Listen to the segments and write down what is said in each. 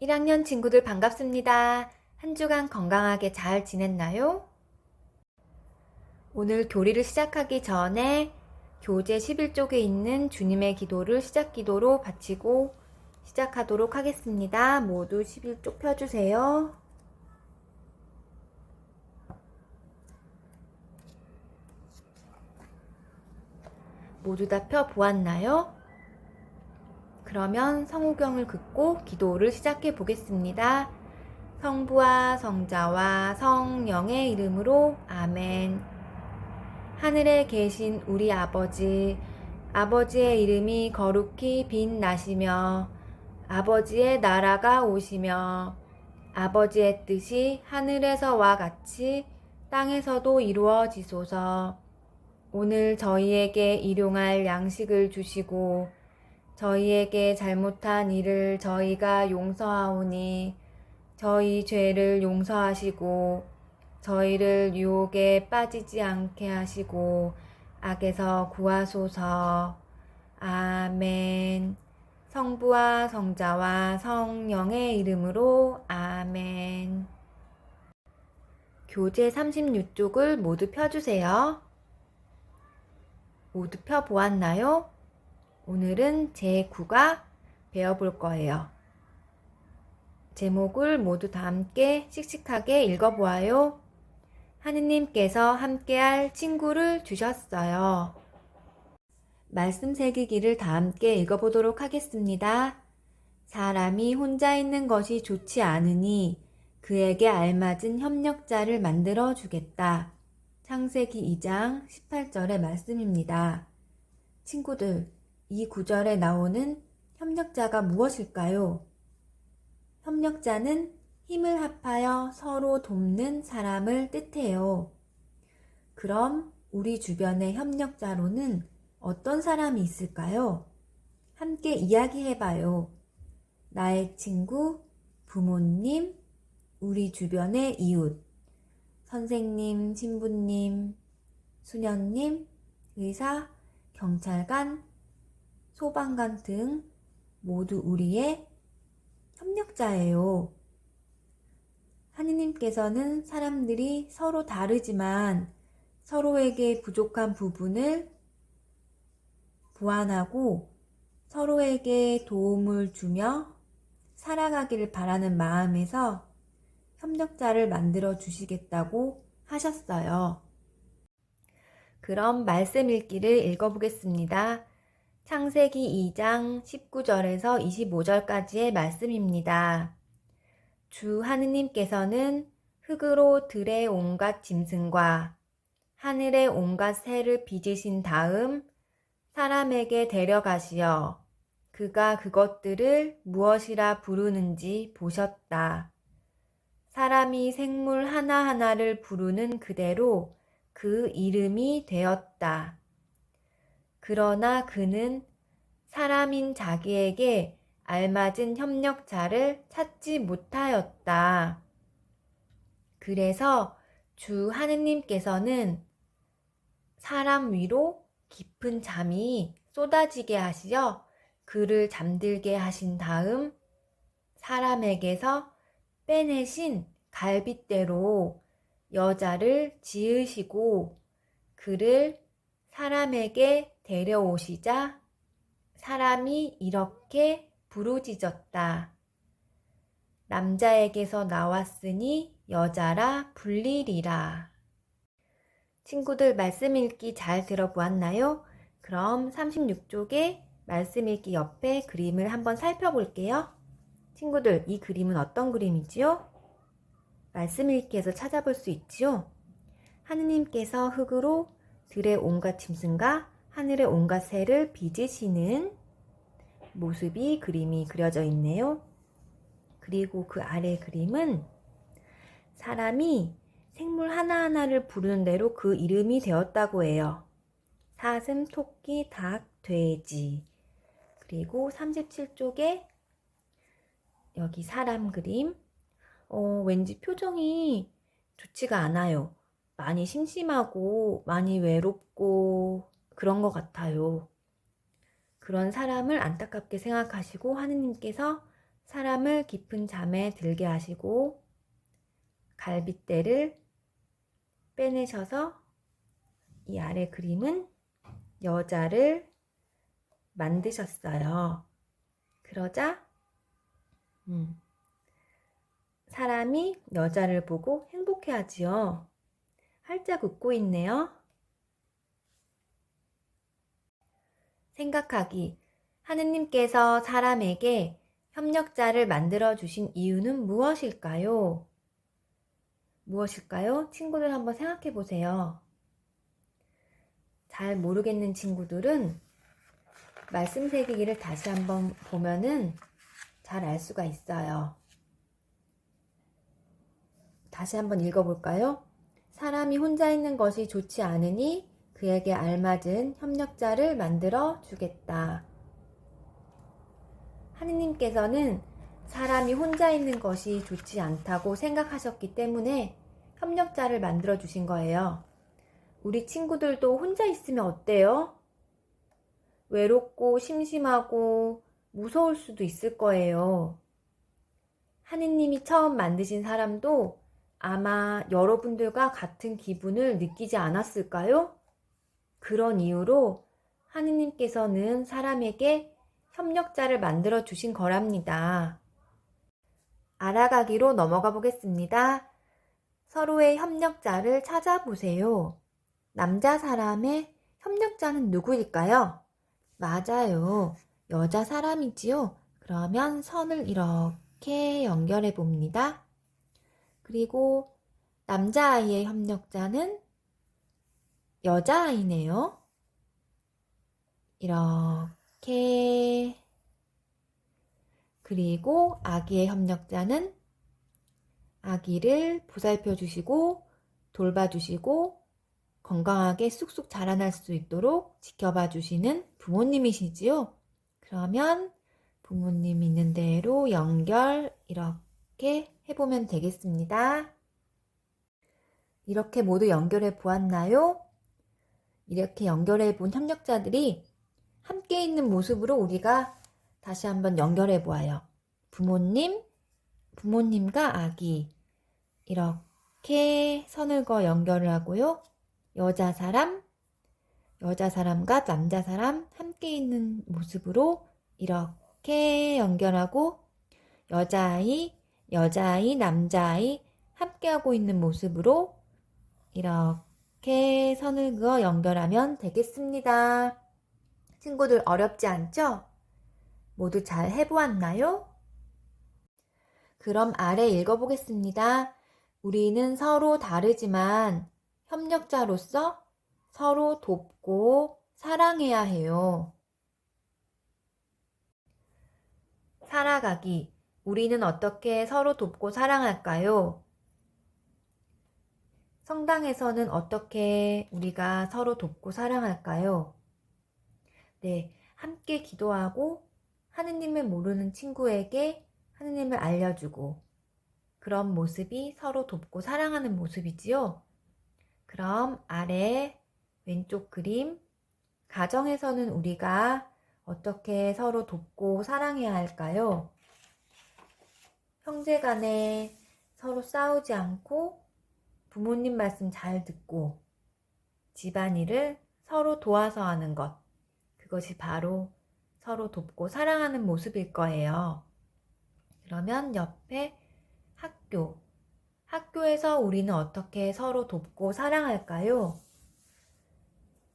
1학년 친구들 반갑습니다. 한 주간 건강하게 잘 지냈나요? 오늘 교리를 시작하기 전에 교재 11쪽에 있는 주님의 기도를 시작 기도로 바치고 시작하도록 하겠습니다. 모두 11쪽 펴주세요. 모두 다 펴보았나요? 그러면 성우경을 긋고 기도를 시작해 보겠습니다. 성부와 성자와 성령의 이름으로 아멘. 하늘에 계신 우리 아버지, 아버지의 이름이 거룩히 빛나시며, 아버지의 나라가 오시며, 아버지의 뜻이 하늘에서와 같이 땅에서도 이루어지소서. 오늘 저희에게 일용할 양식을 주시고, 저희에게 잘못한 일을 저희가 용서하오니 저희 죄를 용서하시고 저희를 유혹에 빠지지 않게 하시고 악에서 구하소서. 아멘. 성부와 성자와 성령의 이름으로 아멘. 교재 36쪽을 모두 펴주세요. 모두 펴보았나요? 오늘은 제9가 배워볼 거예요. 제목을 모두 다 함께 씩씩하게 읽어보아요. 하느님께서 함께할 친구를 주셨어요. 말씀 새기기를 다 함께 읽어보도록 하겠습니다. 사람이 혼자 있는 것이 좋지 않으니 그에게 알맞은 협력자를 만들어 주겠다. 창세기 2장 18절의 말씀입니다. 친구들, 이 구절에 나오는 협력자가 무엇일까요? 협력자는 힘을 합하여 서로 돕는 사람을 뜻해요. 그럼 우리 주변의 협력자로는 어떤 사람이 있을까요? 함께 이야기해봐요. 나의 친구, 부모님, 우리 주변의 이웃, 선생님, 신부님, 수녀님, 의사, 경찰관, 소방관 등 모두 우리의 협력자예요. 하느님께서는 사람들이 서로 다르지만 서로에게 부족한 부분을 보완하고 서로에게 도움을 주며 살아가기를 바라는 마음에서 협력자를 만들어 주시겠다고 하셨어요. 그럼 말씀 읽기를 읽어보겠습니다. 창세기 2장 19절에서 25절까지의 말씀입니다. 주 하느님께서는 흙으로 들의 온갖 짐승과 하늘의 온갖 새를 빚으신 다음 사람에게 데려가시어 그가 그것들을 무엇이라 부르는지 보셨다. 사람이 생물 하나하나를 부르는 그대로 그 이름이 되었다. 그러나 그는 사람인 자기에게 알맞은 협력자를 찾지 못하였다. 그래서 주 하느님께서는 사람 위로 깊은 잠이 쏟아지게 하시어 그를 잠들게 하신 다음 사람에게서 빼내신 갈빗대로 여자를 지으시고 그를 사람에게 데려오시자 사람이 이렇게 부르짖었다. 남자에게서 나왔으니 여자라 불리리라. 친구들 말씀 읽기 잘 들어보았나요? 그럼 36쪽에 말씀 읽기 옆에 그림을 한번 살펴볼게요. 친구들, 이 그림은 어떤 그림이지요? 말씀 읽기에서 찾아볼 수 있지요? 하느님께서 흙으로 들의 온갖 짐승과 하늘의 온갖 새를 빚으시는 모습이 그림이 그려져 있네요. 그리고 그 아래 그림은 사람이 생물 하나하나를 부르는 대로 그 이름이 되었다고 해요. 사슴, 토끼, 닭, 돼지. 그리고 37쪽에 여기 사람 그림. 어, 왠지 표정이 좋지가 않아요. 많이 심심하고 많이 외롭고 그런 것 같아요. 그런 사람을 안타깝게 생각하시고 하느님께서 사람을 깊은 잠에 들게 하시고 갈빗대를 빼내셔서 이 아래 그림은 여자를 만드셨어요. 그러자 음, 사람이 여자를 보고 행복해하지요. 활짝 웃고 있네요. 생각하기. 하느님께서 사람에게 협력자를 만들어 주신 이유는 무엇일까요? 무엇일까요? 친구들 한번 생각해 보세요. 잘 모르겠는 친구들은 말씀 새기기를 다시 한번 보면은 잘 알 수가 있어요. 다시 한번 읽어볼까요? 사람이 혼자 있는 것이 좋지 않으니 그에게 알맞은 협력자를 만들어 주겠다. 하느님께서는 사람이 혼자 있는 것이 좋지 않다고 생각하셨기 때문에 협력자를 만들어 주신 거예요. 우리 친구들도 혼자 있으면 어때요? 외롭고 심심하고 무서울 수도 있을 거예요. 하느님이 처음 만드신 사람도 아마 여러분들과 같은 기분을 느끼지 않았을까요? 그런 이유로 하느님께서는 사람에게 협력자를 만들어 주신 거랍니다. 알아가기로 넘어가 보겠습니다. 서로의 협력자를 찾아보세요. 남자 사람의 협력자는 누구일까요? 맞아요. 여자 사람이지요. 그러면 선을 이렇게 연결해 봅니다. 그리고 남자아이의 협력자는 여자아이네요. 이렇게. 그리고 아기의 협력자는 아기를 보살펴 주시고 돌봐 주시고 건강하게 쑥쑥 자라날 수 있도록 지켜봐 주시는 부모님이시지요. 그러면 부모님 있는 대로 연결 이렇게 해보면 되겠습니다. 이렇게 모두 연결해 보았나요? 이렇게 연결해 본 협력자들이 함께 있는 모습으로 우리가 다시 한번 연결해 보아요. 부모님, 부모님과 아기. 이렇게 선을 그어 연결을 하고요. 여자 사람, 여자 사람과 남자 사람 함께 있는 모습으로 이렇게 연결하고 여자아이, 여자아이, 남자아이 함께하고 있는 모습으로 이렇게 선을 그어 연결하면 되겠습니다. 친구들 어렵지 않죠? 모두 잘 해보았나요? 그럼 아래 읽어보겠습니다. 우리는 서로 다르지만 협력자로서 서로 돕고 사랑해야 해요. 살아가기. 우리는 어떻게 서로 돕고 사랑할까요? 성당에서는 어떻게 우리가 서로 돕고 사랑할까요? 네, 함께 기도하고 하느님을 모르는 친구에게 하느님을 알려주고 그런 모습이 서로 돕고 사랑하는 모습이지요. 그럼 아래 왼쪽 그림 가정에서는 우리가 어떻게 서로 돕고 사랑해야 할까요? 형제 간에 서로 싸우지 않고 부모님 말씀 잘 듣고 집안일을 서로 도와서 하는 것. 그것이 바로 서로 돕고 사랑하는 모습일 거예요. 그러면 옆에 학교. 학교에서 우리는 어떻게 서로 돕고 사랑할까요?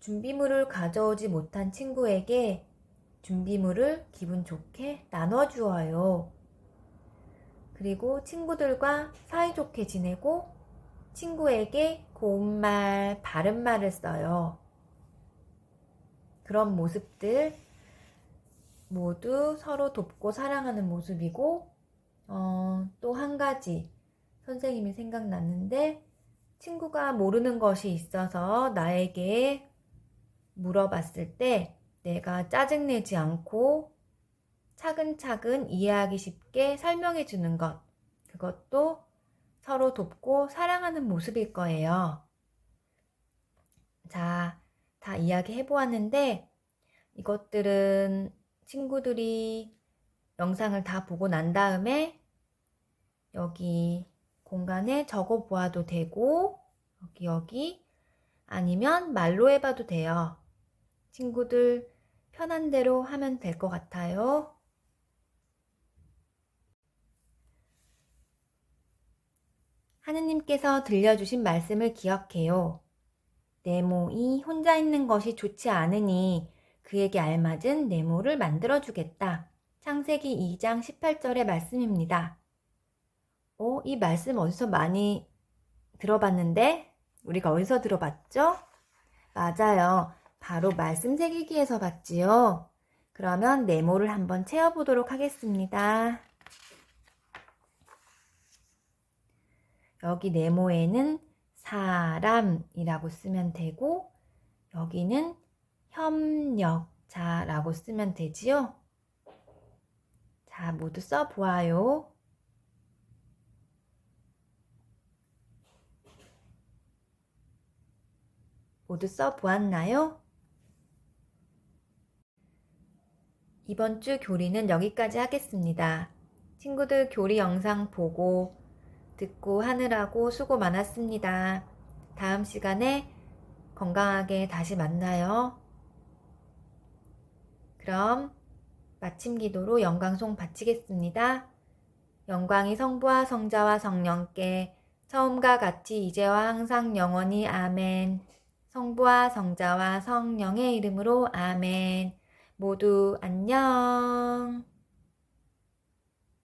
준비물을 가져오지 못한 친구에게 준비물을 기분 좋게 나눠주어요. 그리고 친구들과 사이좋게 지내고 친구에게 고운 말, 바른 말을 써요. 그런 모습들 모두 서로 돕고 사랑하는 모습이고, 어, 또 한 가지 선생님이 생각났는데, 친구가 모르는 것이 있어서 나에게 물어봤을 때 내가 짜증내지 않고 차근차근 이해하기 쉽게 설명해 주는 것. 그것도 서로 돕고 사랑하는 모습일 거예요. 자, 다 이야기 해 보았는데, 이것들은 친구들이 영상을 다 보고 난 다음에 여기 공간에 적어 보아도 되고 여기 여기 아니면 말로 해봐도 돼요. 친구들 편한 대로 하면 될 것 같아요. 하느님께서 들려주신 말씀을 기억해요. 네모이 혼자 있는 것이 좋지 않으니 그에게 알맞은 네모를 만들어 주겠다. 창세기 2장 18절의 말씀입니다. 어, 이 말씀 어디서 많이 들어봤는데? 우리가 어디서 들어봤죠? 맞아요. 바로 말씀 새기기에서 봤지요. 그러면 네모를 한번 채워보도록 하겠습니다. 여기 네모에는 사람이라고 쓰면 되고, 여기는 협력자라고 쓰면 되지요. 자, 모두 써보아요. 모두 써보았나요? 이번 주 교리는 여기까지 하겠습니다. 친구들 교리 영상 보고 듣고 하느라고 수고 많았습니다. 다음 시간에 건강하게 다시 만나요. 그럼 마침 기도로 영광송 바치겠습니다. 영광이 성부와 성자와 성령께 처음과 같이 이제와 항상 영원히 아멘. 성부와 성자와 성령의 이름으로 아멘. 모두 안녕.